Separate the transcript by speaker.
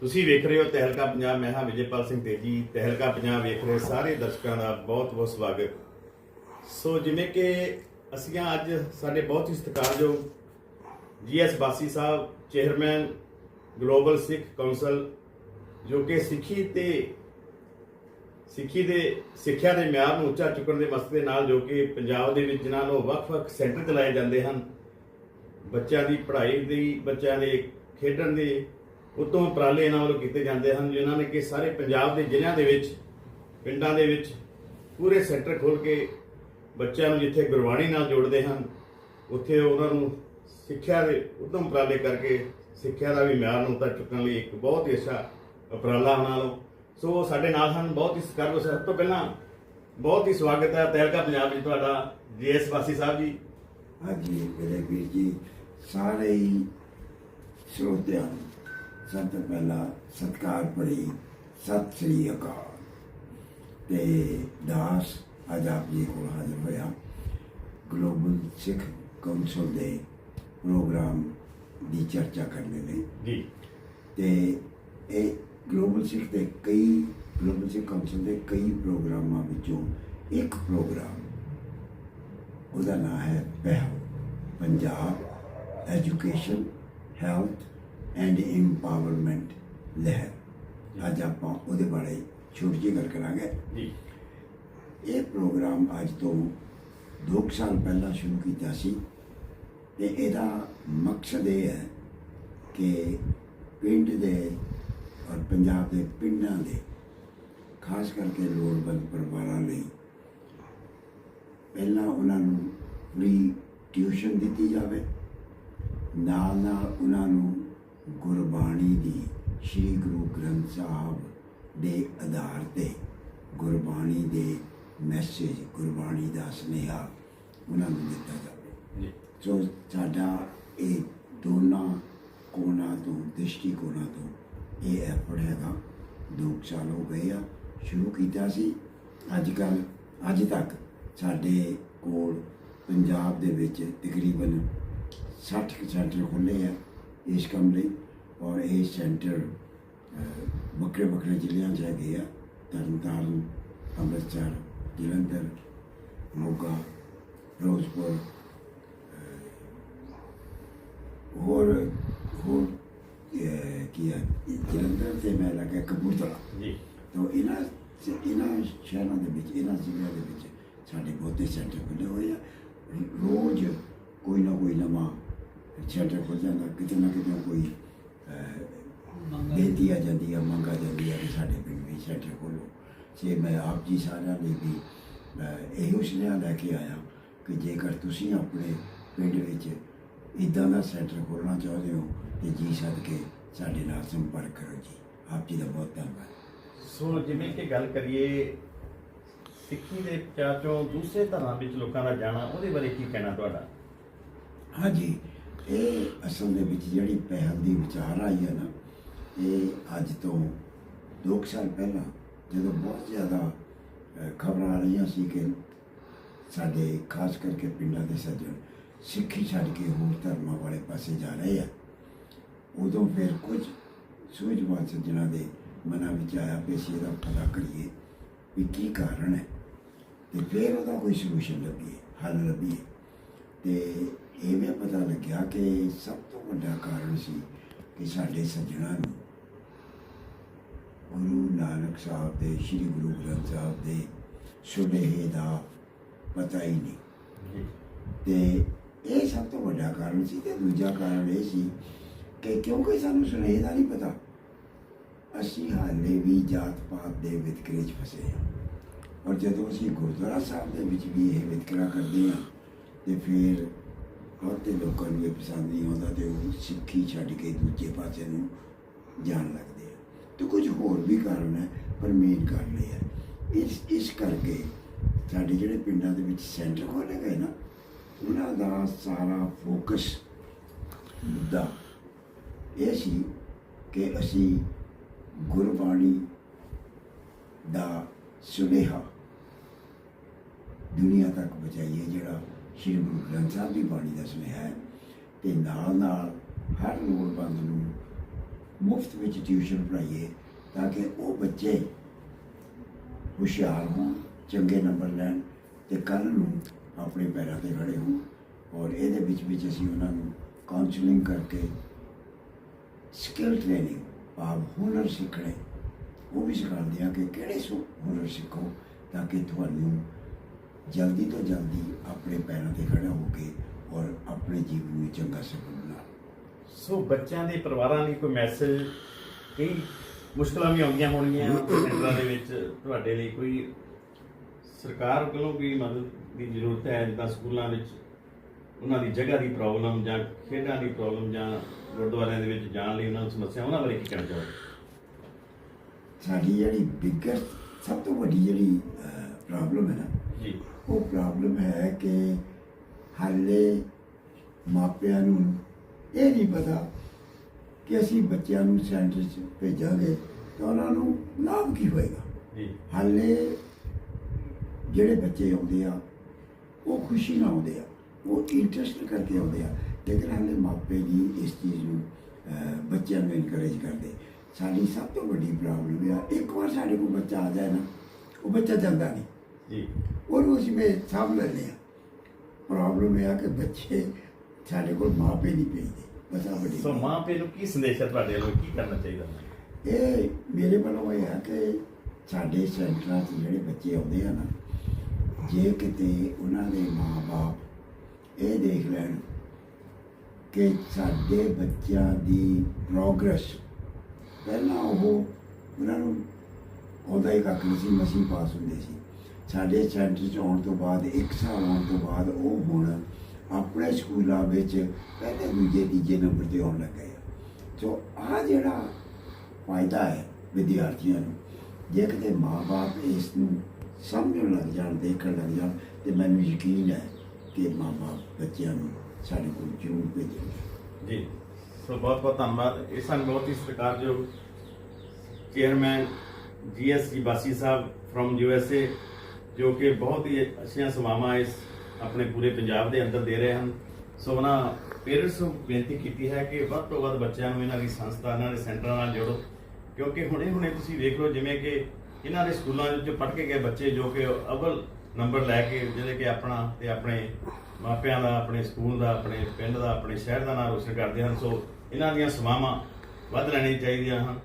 Speaker 1: ਤੁਸੀਂ ਵੇਖ ਰਹੇ ਹੋ ਤਹਿਲਕਾ ਪੰਜਾਬ, ਮੈਂ ਹਾਂ ਵਿਜੇਪਾਲ ਸਿੰਘ ਤੇਜੀ। ਤਹਿਲਕਾ ਪੰਜਾਬ ਵੇਖ ਰਹੇ ਸਾਰੇ ਦਰਸ਼ਕਾਂ ਦਾ ਬਹੁਤ ਬਹੁਤ ਸਵਾਗਤ। ਸੋ ਜਿਵੇਂ ਕਿ ਅਸੀਂ ਅੱਜ ਸਾਡੇ ਬਹੁਤ ਹੀ ਸਤਿਕਾਰਯੋਗ GS Bassi Sahib, chairman, global Sikh council, ਜੋ ਕਿ ਸਿੱਖੀ ਤੇ ਸਿੱਖੀ ਦੇ ਸਿੱਖਿਆ ਦੇ ਮਿਆਰ ਨੂੰ ਉੱਚਾ ਚੁੱਕਣ ਦੇ ਮਸਲੇ ਨਾਲ ਜੋ ਕਿ ਪੰਜਾਬ ਦੇ ਵਿੱਚ ਜਿਨ੍ਹਾਂ ਨੂੰ ਵੱਖ-ਵੱਖ ਸੈਂਟਰ ਚਲਾਏ ਜਾਂਦੇ ਹਨ, ਬੱਚਿਆਂ ਦੀ ਪੜ੍ਹਾਈ ਦੀ, ਬੱਚਿਆਂ ਦੇ ਖੇਡਣ ਦੇ ਉਤੋਂ ਉਪਰਾਲੇ ਇਹਨਾਂ ਵੱਲੋਂ ਕੀਤੇ ਜਾਂਦੇ ਹਨ, ਜਿਨ੍ਹਾਂ ਨੇ ਕਿ ਸਾਰੇ ਪੰਜਾਬ ਦੇ ਜ਼ਿਲ੍ਹਿਆਂ ਦੇ ਵਿੱਚ, ਪਿੰਡਾਂ ਦੇ ਵਿੱਚ ਪੂਰੇ ਸੈਂਟਰ ਖੋਲ ਕੇ ਬੱਚਿਆਂ ਨੂੰ ਜਿੱਥੇ ਗੁਰਬਾਣੀ ਨਾਲ ਜੋੜਦੇ ਹਨ, ਉੱਥੇ ਉਹਨਾਂ ਨੂੰ ਸਿੱਖਿਆ ਦੇ ਉਤਮ ਉਪਰਾਲੇ ਕਰਕੇ ਸਿੱਖਿਆ ਦਾ ਵੀ ਮਿਆਰ ਨੂੰ ਉੱਤੇ ਚੁੱਕਣ ਲਈ ਇੱਕ ਬਹੁਤ ਹੀ ਅੱਛਾ ਉਪਰਾਲਾ ਉਹਨਾਂ ਨੂੰ ਸੋ ਸਾਡੇ ਨਾਲ ਹਨ, ਬਹੁਤ ਹੀ ਸਤਿਕਾਰਯੋਗ ਸਭ ਤੋਂ ਪਹਿਲਾਂ ਬਹੁਤ ਹੀ ਸਵਾਗਤ ਹੈ ਤਹਿਲਕਾ ਪੰਜਾਬ ਵਿੱਚ ਤੁਹਾਡਾ, ਜੀਐਸ ਵਾਸੀ ਸਾਹਿਬ ਜੀ।
Speaker 2: ਹਾਂਜੀ, ਮੇਰੇ ਵੀਰ ਜੀ, ਸਾਰੇ ਹੀ ਸਰੋਤਿਆਂ ਨੂੰ ਸਭ ਤੋਂ ਪਹਿਲਾਂ ਸਤਿਕਾਰ ਭਰੀ ਸਤਿ ਸ੍ਰੀ ਅਕਾਲ। ਤੇ ਦਾਸ ਅੱਜ ਆਪ ਜੀ ਕੋਲ ਹਾਜ਼ਰ ਹੋਇਆ। ਗਲੋਬਲ ਸਿੱਖ ਕੌਂਸਲ ਦੇ ਪ੍ਰੋਗਰਾਮ ਦੀ ਚਰਚਾ ਕਰਨ ਲਈ
Speaker 1: ਜੀ।
Speaker 2: ਤੇ ਇਹ ਗਲੋਬਲ ਸਿੱਖ ਦੇ ਕਈ ਗਲੋਬਲ ਸਿੱਖ ਕੌਂਸਲ ਦੇ ਕਈ ਪ੍ਰੋਗਰਾਮਾਂ ਵਿੱਚੋਂ ਇੱਕ ਪ੍ਰੋਗਰਾਮ ਉਹਦਾ ਨਾਮ ਹੈ Pahal. Punjab education health and empowerment Lehar. ਅੱਜ ਆਪਾਂ ਉਹਦੇ ਬਾਰੇ ਛੋਟੀ ਜਿਹੀ ਗੱਲ ਕਰਾਂਗੇ।
Speaker 1: ਜੀ।
Speaker 2: ਇਹ ਪ੍ਰੋਗਰਾਮ ਅੱਜ ਤੋਂ 2 ਸਾਲ ਪਹਿਲਾਂ ਸ਼ੁਰੂ ਕੀਤਾ ਸੀ। ਤੇ ਇਹਦਾ ਮਕਸਦ ਇਹ ਹੈ ਕਿ ਪਿੰਡ ਦੇ ਔਰ ਪੰਜਾਬ ਦੇ ਪਿੰਡਾਂ ਦੇ ਖਾਸ ਕਰਕੇ ਲੋੜਵੰਦ ਪਰਿਵਾਰਾਂ ਲਈ ਪਹਿਲਾਂ ਉਹਨਾਂ ਨੂੰ ਫ੍ਰੀ ਟਿਊਸ਼ਨ ਦਿੱਤੀ ਜਾਵੇ ਨਾਲ ਨਾਲ ਉਹਨਾਂ ਨੂੰ ਗੁਰਬਾਣੀ ਦੀ ਸ੍ਰੀ ਗੁਰੂ ਗ੍ਰੰਥ ਸਾਹਿਬ ਦੇ ਆਧਾਰ ਤੇ ਗੁਰਬਾਣੀ ਦੇ ਮੈਸੇਜ ਗੁਰਬਾਣੀ ਦਾ ਸੁਨੇਹਾ ਉਹਨਾਂ ਨੂੰ ਦਿੱਤਾ ਜਾਵੇ।
Speaker 1: ਜੀ।
Speaker 2: ਸਾਡਾ ਇਹ ਦੋਨਾਂ ਕੋਣਾਂ ਤੋਂ ਦ੍ਰਿਸ਼ਟੀਕੋਣਾਂ ਤੋਂ ਇਹ ਐਫਰਟ ਹੈਗਾ ਦੋ ਸਾਲ ਹੋ ਗਏ ਆ ਸ਼ੁਰੂ ਕੀਤਾ ਸੀ। ਅੱਜ ਕੱਲ ਅੱਜ ਤੱਕ ਸਾਡੇ ਕੋਲ ਪੰਜਾਬ ਦੇ ਵਿੱਚ ਤਕਰੀਬਨ 60 ਕੁ ਸੈਂਟਰ ਖੁੱਲੇ ਆ ਇਸ ਕੰਮ ਲਈ। ਔਰ ਇਹ ਸੈਂਟਰ ਵੱਖਰੇ ਵੱਖਰੇ ਜ਼ਿਲ੍ਹਿਆਂ 'ਚ ਹੈਗੇ ਆ। ਤਰਨਤਾਰਨ ਅੰਮ੍ਰਿਤਸਰ ਜਲੰਧਰ ਮੋਗਾ ਫਿਰੋਜ਼ਪੁਰ ਹੋਰ ਹੋਰ ਕੀ ਹੈ? ਜਲੰਧਰ ਤੇ ਮੈਂ ਲੱਗਾ ਕਪੂਰਥਲਾ।
Speaker 1: ਜੀ।
Speaker 2: ਤਾਂ ਇਹਨਾਂ ਇਹਨਾਂ ਸ਼ਹਿਰਾਂ ਦੇ ਵਿੱਚ ਇਹਨਾਂ ਜ਼ਿਲ੍ਹਿਆਂ ਦੇ ਵਿੱਚ ਸਾਡੇ ਬਹੁਤੇ ਸੈਂਟਰ ਖੁੱਲੇ ਹੋਏ ਆ। ਰੋਜ਼ ਕੋਈ ਨਾ ਕੋਈ ਨਵਾਂ ਸੈਂਟਰ ਖੁੱਲ ਜਾਂਦਾ ਕਿਤੇ ਨਾ ਕਿਤੇ ਕੋਈ ਅਹ, ਬੇਨਤੀ ਆ ਜਾਂਦੀ ਆ ਮੰਗ ਆ ਜਾਂਦੀ ਆ ਕਿ ਸਾਡੇ ਪਿੰਡ ਵਿੱਚ ਸੈਂਟਰ ਖੋਲੋ ਜੇ ਮੈਂ ਆਪ ਜੀ ਸਾਰਿਆਂ ਲਈ ਵੀ ਇਹੋ ਸੁਨੇਹਾ ਲੈ ਕੇ ਆਇਆ ਕਿ ਜੇਕਰ ਤੁਸੀਂ ਆਪਣੇ ਪਿੰਡ ਵਿੱਚ ਇਦਾਂ ਦਾ ਸੈਂਟਰ ਖੋਲ੍ਹਣਾ ਚਾਹੁੰਦੇ ਹੋ ਤੇ ਜੀ ਸਦਕੇ ਸਾਡੇ ਨਾਲ ਸੰਪਰਕ ਕਰੋ ਜੀ। ਆਪ ਜੀ ਦਾ ਬਹੁਤ ਧੰਨਵਾਦ।
Speaker 1: ਸੋ ਜਿਵੇਂ ਕਿ ਗੱਲ ਕਰੀਏ ਸਿੱਖੀ ਦੇ ਪ੍ਰਚਾਰ ਚੋਂ ਦੂਸਰੇ ਧਰਮਾਂ ਵਿੱਚ ਲੋਕਾਂ ਦਾ ਜਾਣਾ ਉਹਦੇ ਬਾਰੇ ਕੀ ਕਹਿਣਾ ਤੁਹਾਡਾ?
Speaker 2: ਹਾਂਜੀ। ਇਹ ਅਸਲ ਦੇ ਵਿੱਚ ਜਿਹੜੀ ਪਹਿਲ ਦੀ ਵਿਚਾਰ ਆਈ ਹੈ ਨਾ, ਇਹ ਅੱਜ ਤੋਂ 2 ਸਾਲ ਪਹਿਲਾਂ ਜਦੋਂ ਬਹੁਤ ਜ਼ਿਆਦਾ ਖਬਰਾਂ ਆ ਰਹੀਆਂ ਸੀ ਕਿ ਸਾਡੇ, ਖਾਸ ਕਰਕੇ ਪਿੰਡਾਂ ਦੇ ਸੱਜਣ ਸਿੱਖੀ ਛੱਡ ਕੇ ਹੋਰ ਧਰਮਾਂ ਵਾਲੇ ਪਾਸੇ ਜਾ ਰਹੇ ਆ। ਉਦੋਂ ਫਿਰ ਕੁਝ ਸੂਝਵਾਨ ਸੱਜਣਾਂ ਦੇ ਮਨਾਂ ਵਿੱਚ ਆਇਆ ਵੀ ਅਸੀਂ ਇਹਦਾ ਪਤਾ ਕਰੀਏ ਵੀ ਕੀ ਕਾਰਨ ਹੈ। ਤੇ ਫਿਰ ਉਹਦਾ ਕੋਈ ਸੋਲੂਸ਼ਨ ਲੱਭੀਏ, ਹੱਲ ਲੱਭੀਏ। ਤੇ ਇਵੇਂ ਪਤਾ ਲੱਗਿਆ ਕਿ ਸਭ ਤੋਂ ਵੱਡਾ ਕਾਰਨ ਸੀ ਕਿ ਸਾਡੇ ਸੱਜਣਾਂ ਨੂੰ ਗੁਰੂ ਨਾਨਕ ਸਾਹਿਬ ਦੇ ਸ੍ਰੀ ਗੁਰੂ ਗ੍ਰੰਥ ਸਾਹਿਬ ਦੇ ਸੁਨੇਹੇ ਦਾ ਪਤਾ ਹੀ ਨਹੀਂ। ਤੇ ਇਹ ਸਭ ਤੋਂ ਵੱਡਾ ਕਾਰਨ ਸੀ ਤੇ ਦੂਜਾ ਕਾਰਨ ਇਹ ਸੀ ਕਿ ਕਿਉਂਕਿ ਸਾਨੂੰ ਸੁਨੇਹੇ ਦਾ ਨਹੀਂ ਪਤਾ ਅਸੀਂ ਹਾਲੇ ਵੀ ਜਾਤ ਪਾਤ ਦੇ ਵਿਤਕਰੇ 'ਚ ਫਸੇ ਹਾਂ। ਔਰ ਜਦੋਂ ਅਸੀਂ ਗੁਰਦੁਆਰਾ ਸਾਹਿਬ ਦੇ ਵਿੱਚ ਵੀ ਇਹ ਵਿਤਕਰਾ ਕਰਦੇ ਹਾਂ ਤੇ ਫਿਰ ਬਹੁਤੇ ਲੋਕਾਂ ਨੂੰ ਇਹ ਪਸੰਦ ਨਹੀਂ ਆਉਂਦਾ ਤੇ ਉਹ ਸਿੱਖੀ ਛੱਡ ਕੇ ਦੂਜੇ ਪਾਸੇ ਨੂੰ ਜਾਣ ਲੱਗਦੇ ਆ। ਤੇ ਕੁਝ ਹੋਰ ਵੀ ਕਾਰਨ ਹੈ, ਪਰ ਮੇਨ ਕਾਰਨ ਇਹ ਹੈ। ਇਸ ਇਸ ਕਰਕੇ ਸਾਡੇ ਜਿਹੜੇ ਪਿੰਡਾਂ ਦੇ ਵਿੱਚ ਸੈਂਟਰ ਖੋਲ੍ਹੇ ਗਏ ਨਾ, ਉਹਨਾਂ ਦਾ ਸਾਰਾ ਫੋਕਸ ਮੁੱਦਾ ਇਹ ਸੀ ਕਿ ਅਸੀਂ ਗੁਰਬਾਣੀ ਦਾ ਸੁਨੇਹਾ ਦੁਨੀਆ ਤੱਕ ਪਹੁੰਚਾਈਏ, ਜਿਹੜਾ ਸ਼੍ਰੀ ਗੁਰੂ ਗ੍ਰੰਥ ਸਾਹਿਬ ਦੀ ਬਾਣੀ ਦਾ ਸੁਨੇਹਾ ਹੈ ਤੇ ਨਾਲ ਨਾਲ ਹਰ ਲੋੜਵੰਦ ਨੂੰ ਮੁਫਤ ਵਿੱਚ ਟਿਊਸ਼ਨ ਪੜ੍ਹਾਈਏ ਤਾਂ ਕਿ ਉਹ ਬੱਚੇ ਹੁਸ਼ਿਆਰ ਹੋਣ, ਚੰਗੇ ਨੰਬਰ ਲੈਣ ਤੇ ਕੱਲ ਨੂੰ ਆਪਣੇ ਪੈਰਾਂ ਤੇ ਖੜੇ ਹੋਣ ਔਰ ਇਹਦੇ ਵਿੱਚ ਵਿੱਚ ਅਸੀਂ ਉਹਨਾਂ ਨੂੰ ਕਾਉਂਸਲਿੰਗ ਕਰਕੇ ਸਕਿੱਲ ਟ੍ਰੇਨਿੰਗ ਆਪ ਹੁਨਰ ਸਿੱਖਣੇ, ਉਹ ਵੀ ਸਿਖਾਉਂਦੇ ਆ ਕਿ ਕਿਹੜੇ ਸੋ, ਹੁਨਰ ਸਿੱਖੋ ਤਾਂ ਕਿ ਤੁਹਾਨੂੰ ਜਲਦੀ ਤੋਂ ਜਲਦੀ ਆਪਣੇ ਪੈਰਾਂ ਤੇ ਖੜਾ ਹੋ ਕੇ ਔਰ ਆਪਣੇ ਜੀਵਨ ਨੂੰ ਚੰਗਾ ਬਣਾ।
Speaker 1: ਸੋ ਬੱਚਿਆਂ ਦੇ ਪਰਿਵਾਰਾਂ ਲਈ ਕੋਈ ਮੈਸੇਜ ਕਈ ਮੁਸ਼ਕਲਾਂ ਵੀ ਆਉਂਦੀਆਂ ਹੋਣਗੀਆਂ ਸੈਂਟਰਾਂ ਦੇ ਵਿੱਚ ਤੁਹਾਡੇ ਲਈ ਕੋਈ ਸਰਕਾਰ ਵੱਲੋਂ ਵੀ ਮਦਦ ਦੀ ਜ਼ਰੂਰਤ ਹੈ ਜਿੱਦਾਂ ਸਕੂਲਾਂ ਵਿੱਚ ਉਹਨਾਂ ਦੀ ਜਗ੍ਹਾ ਦੀ ਪ੍ਰੋਬਲਮ ਜਾਂ ਖੇਡਾਂ ਦੀ ਪ੍ਰੋਬਲਮ ਜਾਂ ਗੁਰਦੁਆਰਿਆਂ ਦੇ ਵਿੱਚ ਜਾਣ ਲਈ ਉਹਨਾਂ ਨੂੰ ਸਮੱਸਿਆ ਉਹਨਾਂ ਬਾਰੇ ਕੀ ਕਹਿਣਾ ਚਾਹੋਗੇ?
Speaker 2: ਸਾਡੀ ਜਿਹੜੀ ਬਿਗੇਸਟ ਸਭ ਤੋਂ ਵੱਡੀ ਜਿਹੜੀ ਪ੍ਰੋਬਲਮ ਹੈ ਨਾ।
Speaker 1: ਜੀ।
Speaker 2: ਉਹ ਪ੍ਰੋਬਲਮ ਹੈ ਕਿ ਹਾਲੇ ਮਾਪਿਆਂ ਨੂੰ ਇਹ ਨਹੀਂ ਪਤਾ ਕਿ ਅਸੀਂ ਬੱਚਿਆਂ ਨੂੰ ਸੈਂਟਰ 'ਚ ਭੇਜਾਂਗੇ ਤਾਂ ਉਹਨਾਂ ਨੂੰ ਲਾਭ ਕੀ ਹੋਏਗਾ।
Speaker 1: ਜੀ।
Speaker 2: ਹਾਲੇ ਜਿਹੜੇ ਬੱਚੇ ਆਉਂਦੇ ਆ ਉਹ ਖੁਸ਼ੀ ਨਾਲ ਆਉਂਦੇ ਆ ਉਹ ਇੰਟਰਸਟ ਕਰਕੇ ਆਉਂਦੇ ਆ। ਲੇਕਿਨ ਹਾਲੇ ਮਾਪੇ ਨਹੀਂ ਇਸ ਚੀਜ਼ ਨੂੰ ਬੱਚਿਆਂ ਨੂੰ ਇਨਕਰੇਜ ਕਰਦੇ। ਸਾਡੀ ਸਭ ਤੋਂ ਵੱਡੀ ਪ੍ਰੋਬਲਮ ਆ ਇੱਕ ਵਾਰ ਸਾਡੇ ਕੋਲ ਬੱਚਾ ਆ ਜਾਏ ਨਾ ਉਹ ਬੱਚਾ ਜਾਂਦਾ ਨਹੀਂ। ਉਹਨੂੰ ਅਸੀਂ ਮੈਂ ਸਾਂਭ ਲੈਂਦੇ ਆ ਪ੍ਰੋਬਲਮ ਇਹ ਆ ਕਿ ਬੱਚੇ ਸਾਡੇ ਕੋਲ ਮਾਪੇ ਨਹੀਂ ਭੇਜਦੇ ਬਸ ਆ ਵੱਡੀ
Speaker 1: ਸੋ ਮਾਂ ਪਿਓ ਨੂੰ ਕੀ ਸੰਦੇਸ਼ ਹੈ ਤੁਹਾਡੇ ਵੱਲੋਂ ਕੀ ਕਰਨਾ ਚਾਹੀਦਾ
Speaker 2: ਇਹ ਮੇਰੇ ਵੱਲੋਂ ਇਹ ਹੈ ਕਿ ਸਾਡੇ ਸੈਂਟਰਾਂ 'ਚ ਜਿਹੜੇ ਬੱਚੇ ਆਉਂਦੇ ਆ ਨਾ ਜੇ ਕਿਤੇ ਉਹਨਾਂ ਦੇ ਮਾਪੇ ਇਹ ਦੇਖ ਲੈਣ ਕਿ ਸਾਡੇ ਬੱਚਿਆਂ ਦੀ ਪ੍ਰੋਗਰੈਸ ਪਹਿਲਾਂ ਉਹ ਉਹਨਾਂ ਨੂੰ ਆਉਂਦਾ ਹੀ ਕੱਖ ਨਹੀਂ ਸੀ ਮਸੀਂ ਪਾਸ ਹੁੰਦੇ ਸੀ ਸਾਡੇ ਸੈਂਟਰ 'ਚ ਆਉਣ ਤੋਂ ਬਾਅਦ, ਇੱਕ ਸਾਲ ਆਉਣ ਤੋਂ ਬਾਅਦ ਉਹ ਹੁਣ ਆਪਣੇ ਸਕੂਲਾਂ ਵਿੱਚ ਪਹਿਲੇ, ਦੂਜੇ, ਤੀਜੇ ਨੰਬਰ ਤੇ ਆਉਣ ਲੱਗੇ ਆ। ਸੋ ਆ ਜਿਹੜਾ ਫਾਇਦਾ ਹੈ ਵਿਦਿਆਰਥੀਆਂ ਨੂੰ, ਜੇ ਕਿਤੇ ਮਾਪੇ ਇਸ ਨੂੰ ਸਮਝਣ ਲੱਗ ਜਾਣ, ਦੇਖਣ ਲੱਗ ਜਾਣ, ਤੇ ਮੈਨੂੰ ਯਕੀਨ ਹੈ ਕਿ ਮਾਪੇ ਬੱਚਿਆਂ ਨੂੰ ਸਾਡੇ ਕੋਲ ਜ਼ਰੂਰ ਭੇਜਣਗੇ।
Speaker 1: ਜੀ, ਸੋ ਬਹੁਤ ਬਹੁਤ ਧੰਨਵਾਦ। ਇਹ ਸਾਨੂੰ ਬਹੁਤ ਹੀ ਸਤਿਕਾਰਯੋਗ ਚੇਅਰਮੈਨ ਜੀਐਸਜੀ ਬਾਸੀ ਸਾਹਿਬ ਫਰੋਮ ਯੂਐਸਏ ਜੋ ਕਿ ਬਹੁਤ ਹੀ ਅੱਛੀਆਂ ਸੇਵਾਵਾਂ ਇਸ ਆਪਣੇ ਪੂਰੇ ਪੰਜਾਬ ਦੇ ਅੰਦਰ ਦੇ ਰਹੇ ਹਨ। ਸੋ ਉਹਨਾਂ ਪੇਰੈਂਟਸ ਨੂੰ ਬੇਨਤੀ ਕੀਤੀ ਹੈ ਕਿ ਵੱਧ ਤੋਂ ਵੱਧ ਬੱਚਿਆਂ ਨੂੰ ਇਹਨਾਂ ਦੀ ਸੰਸਥਾ, ਇਹਨਾਂ ਦੇ ਸੈਂਟਰਾਂ ਨਾਲ ਜੋੜੋ। ਕਿਉਂਕਿ ਹੁਣੇ ਹੁਣੇ ਤੁਸੀਂ ਵੇਖ ਲਓ ਜਿਵੇਂ ਕਿ ਇਹਨਾਂ ਦੇ ਸਕੂਲਾਂ ਵਿੱਚ ਪੜ੍ਹ ਕੇ ਗਏ ਬੱਚੇ ਜੋ ਕਿ ਅਵਲ ਨੰਬਰ ਲੈ ਕੇ ਜਿਹੜੇ ਕਿ ਆਪਣਾ ਤੇ ਆਪਣੇ ਮਾਪਿਆਂ ਦਾ, ਆਪਣੇ ਸਕੂਲ ਦਾ, ਆਪਣੇ ਪਿੰਡ ਦਾ, ਆਪਣੇ ਸ਼ਹਿਰ ਦਾ ਨਾਮ ਰੋਸ਼ਨ ਕਰਦੇ ਹਨ। ਸੋ ਇਹਨਾਂ ਦੀਆਂ ਸੇਵਾਵਾਂ ਵੱਧ ਲੈਣੀਆਂ ਚਾਹੀਦੀਆਂ ਹਨ।